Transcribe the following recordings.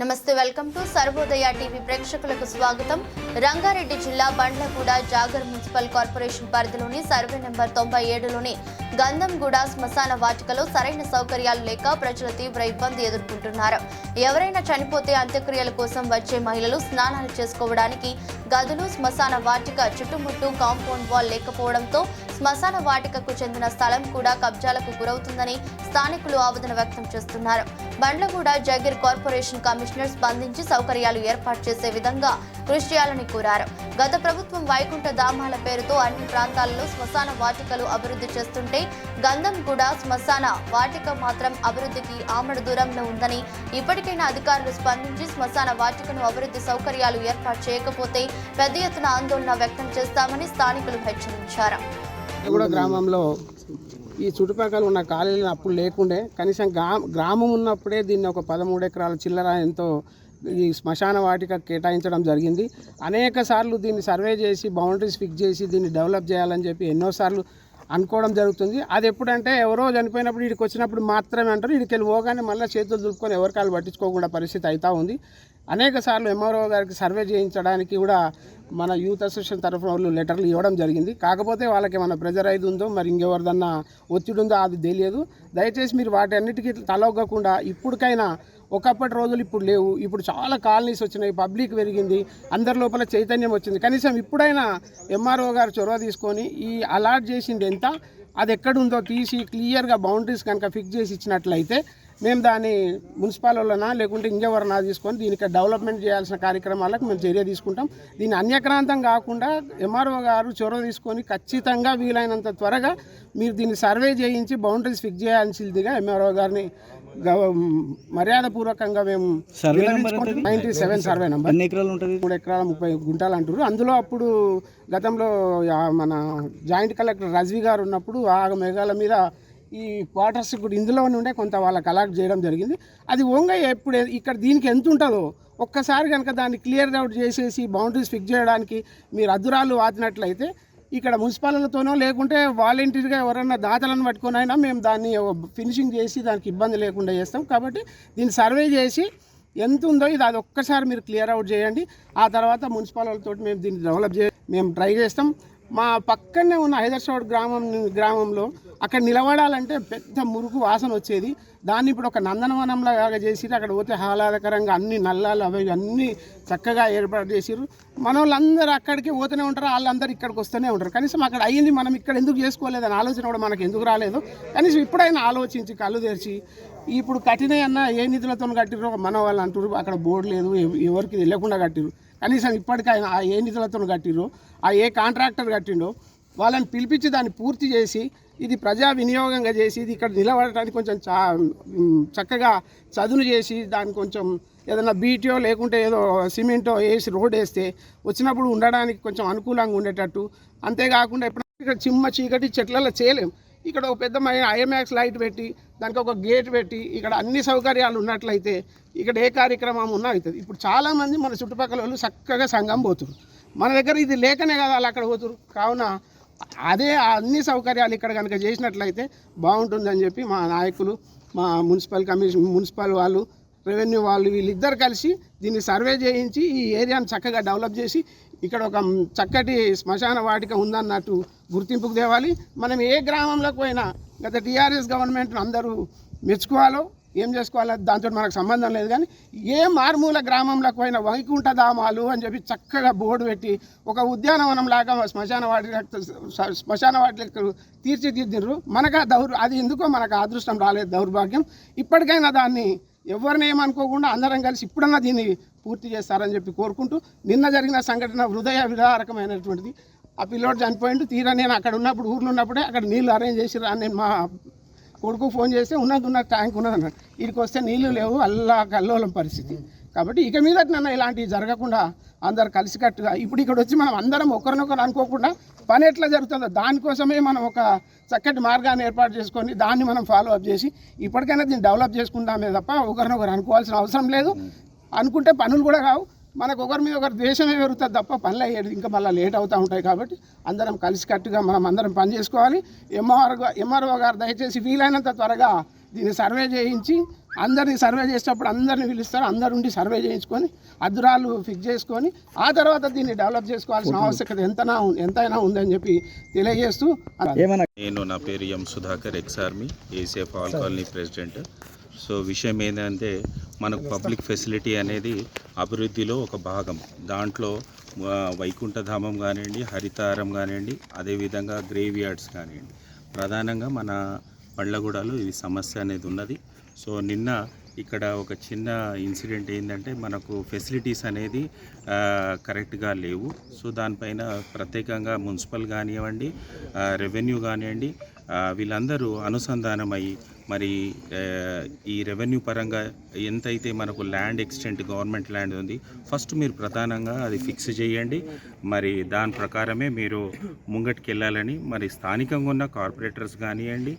నమస్తే welcome to Sarvodaya TV ప్రేక్షకులకు స్వాగతం. రంగారెడ్డి జిల్లా బండ్లగూడ జాగర్ మున్సిపల్ కార్పొరేషన్ పరిధిలోని సర్వే నెంబర్ తొంభై ఏడులోని గంధంగూడ శ్మశాన వాటికలో సరైన సౌకర్యాలు లేక ప్రజలు తీవ్ర ఇబ్బంది ఎదుర్కొంటున్నారు. ఎవరైనా చనిపోతే అంత్యక్రియల కోసం వచ్చే మహిళలు స్నానాలు చేసుకోవడానికి గదులు శ్మశాన వాటిక చుట్టుముట్టు కాంపౌండ్ వాల్ లేకపోవడంతో శ్మశాన వాటికకు చెందిన స్థలం కూడా కబ్జాలకు గురవుతుందని స్థానికులు ఆవేదన వ్యక్తం చేస్తున్నారు. బండ్లగూడ జగీర్ కార్పొరేషన్ కమిషనర్ స్పందించి సౌకర్యాలు ఏర్పాటు చేసే విధంగా కృషి చేయాలని కోరారు. గత ప్రభుత్వం వైకుంఠ ధామాల పేరుతో అన్ని ప్రాంతాలలో శ్మశాన వాటికలు అభివృద్ధి చేస్తుంటే గంధంగూడ శ్మశాన వాటిక మాత్రం అభివృద్ధికి ఆమడ దూరంలో ఉందని ఇప్పటికైనా అధికారులు స్పందించి శ్మశాన వాటికను అభివృద్ధి సౌకర్యాలు ఏర్పాటు చేయకపోతే పెద్ద ఎత్తున ఆందోళన వ్యక్తం చేస్తామని స్థానికులు హెచ్చరించారు. కూడా గ్రామంలో ఈ చుట్టుపక్కల ఉన్న కాలేజీలు అప్పుడు లేకుండే కనీసం గ్రామం ఉన్నప్పుడే దీన్ని ఒక పదమూడు ఎకరాల చిల్లర ఎంతో ఈ శ్మశాన వాటిక కేటాయించడం జరిగింది. అనేక సార్లు దీన్ని సర్వే చేసి బౌండరీస్ ఫిక్స్ చేసి దీన్ని డెవలప్ చేయాలని చెప్పి ఎన్నోసార్లు అనుకోవడం జరుగుతుంది. అది ఎప్పుడంటే ఎవరో చనిపోయినప్పుడు వీడికి వచ్చినప్పుడు మాత్రమే అంటారు. వీడికి వెళ్ళి పోగానే మళ్ళీ చేతులు దులుపుకొని ఎవరికాలు పట్టించుకోకుండా పరిస్థితి అవుతూ ఉంది. అనేక సార్లు ఎంఆర్ఓ గారికి సర్వే చేయించడానికి కూడా మన యూత్ అసోసియేషన్ తరఫున వాళ్ళు లెటర్లు ఇవ్వడం జరిగింది. కాకపోతే వాళ్ళకి ఏమైనా ప్రెజర్ అయితే ఉందో మరి ఇంకెవరిదన్నా ఒత్తిడి ఉందో అది తెలియదు. దయచేసి మీరు వాటి అన్నిటికీ తలొగ్గకుండా ఇప్పటికైనా ఒకప్పటి రోజులు ఇప్పుడు లేవు. ఇప్పుడు చాలా కాలనీస్ వచ్చినాయి పబ్లిక్ పెరిగింది అందరి లోపల చైతన్యం వచ్చింది. కనీసం ఇప్పుడైనా ఎంఆర్ఓ గారు చొరవ తీసుకొని ఈ అలాట్ చేసింది ఎంత అది ఎక్కడుందో తీసి క్లియర్గా బౌండరీస్ కనుక ఫిక్స్ చేసి ఇచ్చినట్లయితే మేము దాన్ని మున్సిపల్ వాళ్ళనా లేకుంటే ఇంకెవరన్నా తీసుకొని దీనికి డెవలప్మెంట్ చేయాల్సిన కార్యక్రమాలకు మేము చర్య తీసుకుంటాం. దీన్ని అన్యక్రాంతం కాకుండా ఎంఆర్ఓ గారు చొరవ తీసుకొని ఖచ్చితంగా వీలైనంత త్వరగా మీరు దీన్ని సర్వే చేయించి బౌండరీస్ ఫిక్స్ చేయాల్సిందిగా ఎంఆర్ఓ గారిని మర్యాదపూర్వకంగా మేము నైన్టీ సెవెన్ సర్వే నెంబర్ ఎన్ని ఎకరాలు ఉంటుంది? మూడు ఎకరాల ముప్పై గుంటలు అంటారు అందులో అప్పుడు గతంలో మన జాయింట్ కలెక్టర్ రజ్వి గారు ఉన్నప్పుడు ఆ మేఘాల మీద ఈ క్వార్టర్స్ కూడా ఇందులో నుండే కొంత వాళ్ళకి అలాట్ చేయడం జరిగింది. అది ఓంగా ఎప్పుడు ఇక్కడ దీనికి ఎంత ఉంటుందో ఒక్కసారి కనుక దాన్ని క్లియర్ అవుట్ చేసేసి బౌండరీస్ ఫిక్స్ చేయడానికి మీరు అద్దురాలు వాతినట్లయితే ఇక్కడ మున్సిపాలతోనో లేకుంటే వాలంటీర్గా ఎవరైనా దాతలను పట్టుకొని అయినా మేము దాన్ని ఫినిషింగ్ చేసి దానికి ఇబ్బంది లేకుండా చేస్తాం. కాబట్టి దీన్ని సర్వే చేసి ఎంత ఉందో ఇది అది ఒక్కసారి మీరు క్లియర్ అవుట్ చేయండి. ఆ తర్వాత మున్సిపల్ వాళ్ళతో మేము దీన్ని డెవలప్ చే మేము ట్రై చేస్తాం. మా పక్కనే ఉన్న హైదర్షాబాద్ గ్రామం గ్రామంలో అక్కడ నిలబడాలంటే పెద్ద మురుగు వాసన వచ్చేది. దాన్ని ఇప్పుడు ఒక నందనవనంలాగా చేసిరు అక్కడ పోతే ఆహ్లాదకరంగా అన్ని నల్లాలు అవి అన్నీ చక్కగా ఏర్పాటు చేసిరు మన వాళ్ళందరూ అక్కడికి పోతూనే ఉంటారు. వాళ్ళందరూ ఇక్కడికి వస్తూనే ఉంటారు. కనీసం అక్కడ అయ్యింది మనం ఇక్కడ ఎందుకు చేసుకోలేదని ఆలోచన కూడా మనకు ఎందుకు రాలేదు. కనీసం ఇప్పుడైనా ఆలోచించి కళ్ళు తెరిచి ఇప్పుడు కట్టినవి అన్న ఏ నిధులతో కట్టిరో మన వాళ్ళు అంటారు అక్కడ బోర్డు లేదు. ఎవరికి తెలియకుండా కట్టిరు కనీసం ఇప్పటికైనా ఆ ఏ నిధులతో కట్టిండ్రు ఆ ఏ కాంట్రాక్టర్ కట్టిండో వాళ్ళని పిలిపించి దాన్ని పూర్తి చేసి ఇది ప్రజా వినియోగంగా చేసి ఇది ఇక్కడ నిలబడటానికి కొంచెం చా చక్కగా చదును చేసి దాన్ని కొంచెం ఏదైనా బీటీయో లేకుంటే ఏదో సిమెంటో వేసి రోడ్ వేస్తే వచ్చినప్పుడు ఉండడానికి కొంచెం అనుకూలంగా ఉండేటట్టు. అంతేకాకుండా ఇప్పుడు ఇక్కడ చిమ్మ చీకటి చెట్లలో చేయలేం. ఇక్కడ ఒక పెద్ద ఐఎంఎక్స్ లైట్ పెట్టి దానికి ఒక గేట్ పెట్టి ఇక్కడ అన్ని సౌకర్యాలు ఉన్నట్లయితే ఇక్కడ ఏ కార్యక్రమం ఉన్నా అవుతుంది. ఇప్పుడు చాలామంది మన చుట్టుపక్కల వాళ్ళు చక్కగా సంఘం పోతురు. మన దగ్గర ఇది లేకనే కదా వాళ్ళు అక్కడ పోతురు. కావున అదే ఆ అన్ని సౌకర్యాలు ఇక్కడ కనుక చేసినట్లయితే బాగుంటుందని చెప్పి మా నాయకులు మా మున్సిపల్ కమిషన్ మున్సిపల్ వాళ్ళు రెవెన్యూ వాళ్ళు వీళ్ళిద్దరు కలిసి దీన్ని సర్వే చేయించి ఈ ఏరియాను చక్కగా డెవలప్ చేసి ఇక్కడ ఒక చక్కటి శ్మశాన వాటిక ఉందన్నట్టు గుర్తింపుకు తేవాలి. మనం ఏ గ్రామంలోకి పోయినా గత టీఆర్ఎస్ గవర్నమెంట్ను అందరూ మెచ్చుకోవాలో ఏం చేసుకోవాలో దాంతో మనకు సంబంధం లేదు కానీ ఏ మారుమూల గ్రామంలోకి పోయిన వైకుంఠ ధామాలు అని చెప్పి చక్కగా బోర్డు పెట్టి ఒక ఉద్యానవనం లాగా శ్మశాన వాటి శ్మశాన వాటికి తీర్చిదిద్దిర్రు. మనకు ఆ దౌర్ అది ఎందుకో మనకు అదృష్టం రాలేదు దౌర్భాగ్యం. ఇప్పటికైనా దాన్ని ఎవరిని ఏమనుకోకుండా అందరం కలిసి ఇప్పుడన్నా దీన్ని పూర్తి చేస్తారని చెప్పి కోరుకుంటూ నిన్న జరిగిన సంఘటన హృదయ విదారకమైనటువంటిది. ఆ పిల్లోడు చనిపోయిండు తీరా నేను అక్కడ ఉన్నప్పుడు ఊర్లో ఉన్నప్పుడే అక్కడ నీళ్ళు అరేంజ్ చేసి రా నేను మా కొడుకు ఫోన్ చేస్తే ఉన్నది ఉన్న ట్యాంక్ ఉన్నది అన్నాడు. వీడికి వస్తే నీళ్ళు లేవు అల్లా కల్లోలం పరిస్థితి. కాబట్టి ఇక మీద నన్ను ఇలాంటివి జరగకుండా అందరు కలిసికట్టుగా ఇప్పుడు ఇక్కడ వచ్చి మనం అందరం ఒకరినొకరు అనుకోకుండా పని ఎట్లా జరుగుతుందో దానికోసమే మనం ఒక చక్కటి మార్గాన్ని ఏర్పాటు చేసుకొని దాన్ని మనం ఫాలో అప్ చేసి ఇప్పటికైనా దీన్ని డెవలప్ చేసుకుంటామే తప్ప ఒకరినొకరు అనుకోవాల్సిన అవసరం లేదు. అనుకుంటే పనులు కూడా కావు. మనకు ఒకరి మీద ఒకరు ద్వేషమే పెరుగుతుంది తప్ప పనులు అయ్యేది ఇంకా మళ్ళీ లేట్ అవుతూ ఉంటాయి కాబట్టి అందరం కలిసికట్టుగా మనం అందరం పని చేసుకోవాలి. ఎంఆర్ ఎంఆర్ఓ గారు దయచేసి వీలైనంత త్వరగా దీన్ని సర్వే చేయించి అందరిని సర్వే చేసేటప్పుడు అందరిని పిలుస్తారు అందరు ఉండి సర్వే చేయించుకొని అద్దురాలు ఫిక్స్ చేసుకొని ఆ తర్వాత దీన్ని డెవలప్ చేసుకోవాల్సిన ఆవశ్యకత ఎంతనా ఎంతైనా ఉందని చెప్పి తెలియజేస్తూ నేను నా పేరు M Sudhakar ex army ACF all colony president so విషయం ఏంటంటే మనకు పబ్లిక్ ఫెసిలిటీ అనేది అభివృద్ధిలో ఒక భాగం. దాంట్లో వైకుంఠధామం కానివ్వండి హరితారం కానివ్వండి అదేవిధంగా గ్రేవ్ యార్డ్స్ కానివ్వండి. ప్రధానంగా మన పండ్లగూడలో ఇది సమస్య అనేది ఉన్నది. సో నిన్న ఇక్కడ ఒక చిన్న ఇన్సిడెంట్ ఏంటంటే మనకు ఫెసిలిటీస్ అనేది కరెక్ట్గా లేవు. సో దానిపైన ప్రత్యేకంగా మున్సిపల్ కానివ్వండి రెవెన్యూ కానివ్వండి వీళ్ళందరూ అనుసంధానమై మరి ఈ రెవెన్యూ పరంగా ఎంతైతే మనకు ల్యాండ్ ఎక్స్టెంట్ గవర్నమెంట్ ల్యాండ్ ఉంది ఫస్ట్ మీరు ప్రధానంగా అది ఫిక్స్ చేయండి. మరి దాని ప్రకారమే మీరు ముంగటికి వెళ్ళాలని మరి స్థానికంగా ఉన్న కార్పొరేటర్స్ కానివ్వండి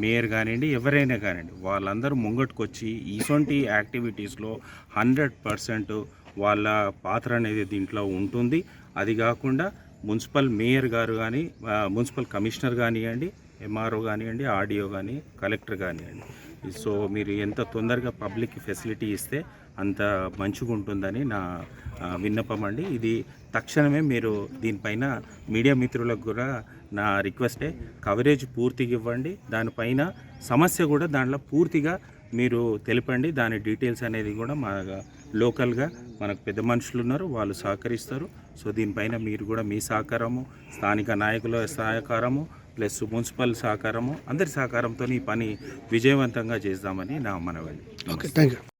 మేయర్ కానివ్వండి ఎవరైనా కానివ్వండి వాళ్ళందరూ ముంగట్టుకొచ్చి ఇటువంటి యాక్టివిటీస్లో హండ్రెడ్ పర్సెంట్ వాళ్ళ పాత్ర అనేది దీంట్లో ఉంటుంది. అది కాకుండా మున్సిపల్ మేయర్ గారు కానీ మున్సిపల్ కమిషనర్ కానివ్వండి ఎంఆర్ఓ కానివ్వండి ఆర్డీఓ కానీ కలెక్టర్ కానివ్వండి. సో మీరు ఎంత తొందరగా పబ్లిక్ ఫెసిలిటీ ఇస్తే అంత మంచిగా ఉంటుందని నా విన్నపం అండి. ఇది తక్షణమే మీరు దీనిపైన మీడియా మిత్రులకు కూడా నా రిక్వెస్టే కవరేజ్ పూర్తిగా ఇవ్వండి. దానిపైన సమస్య కూడా దాంట్లో పూర్తిగా మీరు తెలిపండి. దాని డీటెయిల్స్ అనేది కూడా మా లోకల్గా మనకు పెద్ద మనుషులు ఉన్నారు వాళ్ళు సహకరిస్తారు. సో దీనిపైన మీరు కూడా మీ సహకారము స్థానిక నాయకుల సహకారము ప్లస్ మున్సిపల్ సహకారము అందరి సహకారంతో ఈ పని విజయవంతంగా చేద్దామని నా మనవండి ఓకే థ్యాంక్ యూ